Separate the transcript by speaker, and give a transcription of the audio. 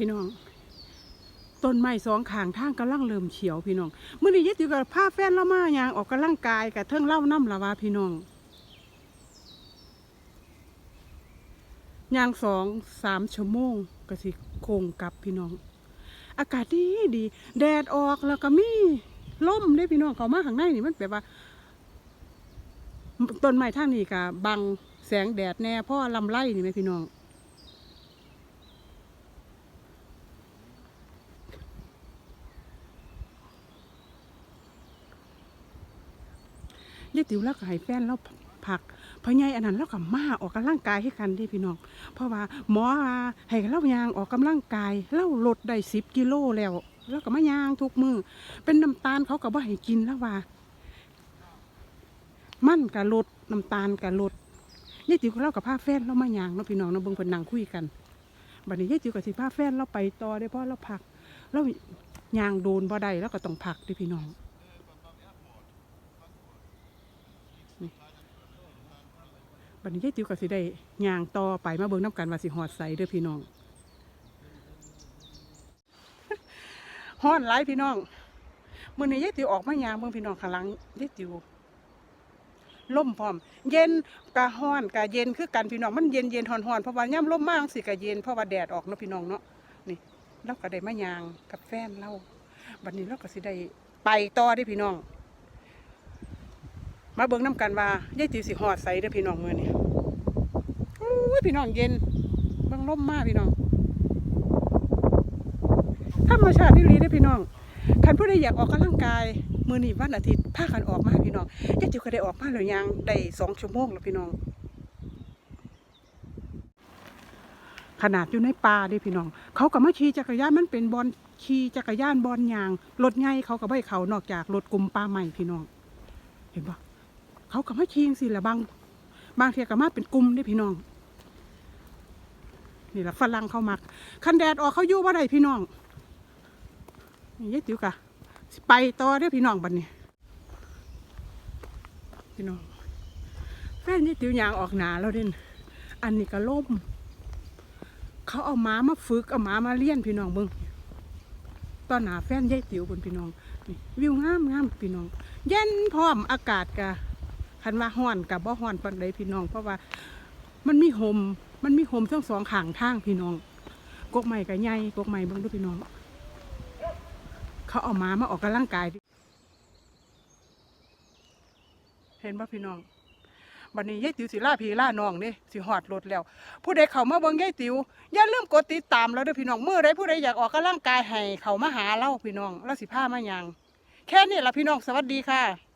Speaker 1: พี่น้องต้นไม้สองข้างทางกำลังเริ่มเขียวพี่น้องเมื่อนี้ยึดอยู่กับผ้าแฟนเรามายางออกกำลังกายกับเทิงเล่าน้ำละวาพี่น้องยางสองสามชั่วโมงก็สิโคงกลับพี่น้อง อากาศดีดีแดดออกแล้วก็มีล่มได้พี่น้องเขามาข้างในนี่มันแบบว่าต้นไม้ทางนี้ก็บังแสงแดดแน่เพราะว่าลำไรนี่ไหมพี่น้อง ยายติ๋วแล้วก็ให้แฟนเราผักพอใหญายอันนั้นเราก็มาออกกำลังกายให้กันดิพี่น้อง เพราะว่าหมอว่าให้เรายางออกกำลังกายเราลดได้สิบกิโลแล้วแล้วก็มายางทุกมือเป็นน้ำตาลเขาก็บ่ให้กินแล้วว่า มันก็ลดน้ำตาลก็ลดยายติ๋วเล่ากับพาแฟนเรามายางเนาะพี่น้องเนาะเบิ่งเพิ่นนั่งคุยกันบัดนี้ยายติ๋วกับสิพาแฟนเราไปต่อได้เพราะเราพักเรายางโดนบ่ได้แล้วก็ต้องพักดิพี่น้อง บัดนี้ยายติ๋วก็สิได้ย่างต่อไปมาเบิ่งน้ำกันว่าสิฮอดใสเด้อพี่น้องฮ้อนหลายพี่น้องมื้อนี้ยายติ๋วออกมาย่างเบิ่งพี่น้องข้างหลังยายติ๋วล่มพร้อม เย็นกะฮ้อนกะเย็นคือกันพี่น้องมันเย็นเย็นฮ้อนฮ้อนเพราะว่าย่ำลมมากสิกะเย็นเพราะว่าแดดออกเนาะพี่น้องเนาะนี่เราก็ได้มาย่างกับแฟนเราบัดนี้เราก็สิได้ไปต่อเด้พี่น้อง มาเบิ่งน้ำกันว่ายายติ๋วสิฮอดใส่เด้อพี่น้องมื้อนี้อู้พี่น้องเย็นเบางล่มมากพี่น้องธรรมชาติที่รีได้อพี่น้องคันผู้ใดอยากออกกำลังกายมือนี้วันอาทิตย์พากันออกมาพี่น้องยายจิ๋วก็ได้ออกมาแล้วยังได้สองชั่วโมงแล้วพี่น้อง ขนาดอยู่ในป่าด้พี่น้อง เขาก็มาขี่จักรยานมันเป็นบอลขี่จักรยานบอลยางรถใหญ่เขาก็ไม่ให้เขานอกจากรถกลุ่มป่าใหม่พี่น้อง เห็นปะ เขาก็มาขี่สิละบางบางเทียก็มาเป็นกลุ่มได้พี่น้อง นี่แหละฝรั่งเขามัก คันแดดออกเขาอยู่ว่าไรพี่น้องนี่ยายติ๋วกะสิไปต่อได้พี่น้องบัดนี้ พี่น้องแฟนยายติ๋วยางออกหนาแล้วเด่นอันนี้ก็ล่มเขาเอาม้ามาฝึกเอาม้ามาเลี้ยนพี่น้องเบิ้งตอนหนาแฟนยายติ๋วบนพี่น้องนี่วิวงามงามพี่น้อง เย็นพร้อมอากาศกะ คันว่าห้อนกับบ่ห้อนปานใดพี่น้อง เพราะว่ามันมีโฮมมันมีโฮมทั้งสองข้างทางพี่น้อง กกใหม่กับใหญ่กกใหม่เบิ่งดูพี่น้อง เขาเอามามาออกกำลังกายเห็นป่ะพี่น้องบัดนี้ยายติ๋วสิล่าพี่ล่าน้องเด้สิหอดรถแล้ว ผู้ใดเข้ามาเบิ่งยายติ๋วอย่าลืมกดติดตามเราเด้อพี่น้องเมื่อใดผู้ใดอยากออกกำลังกายให้เขามาหาเราพี่น้องเราสิพามาหยังแค่นี้ล่ะพี่น้องสวัสดีค่ะ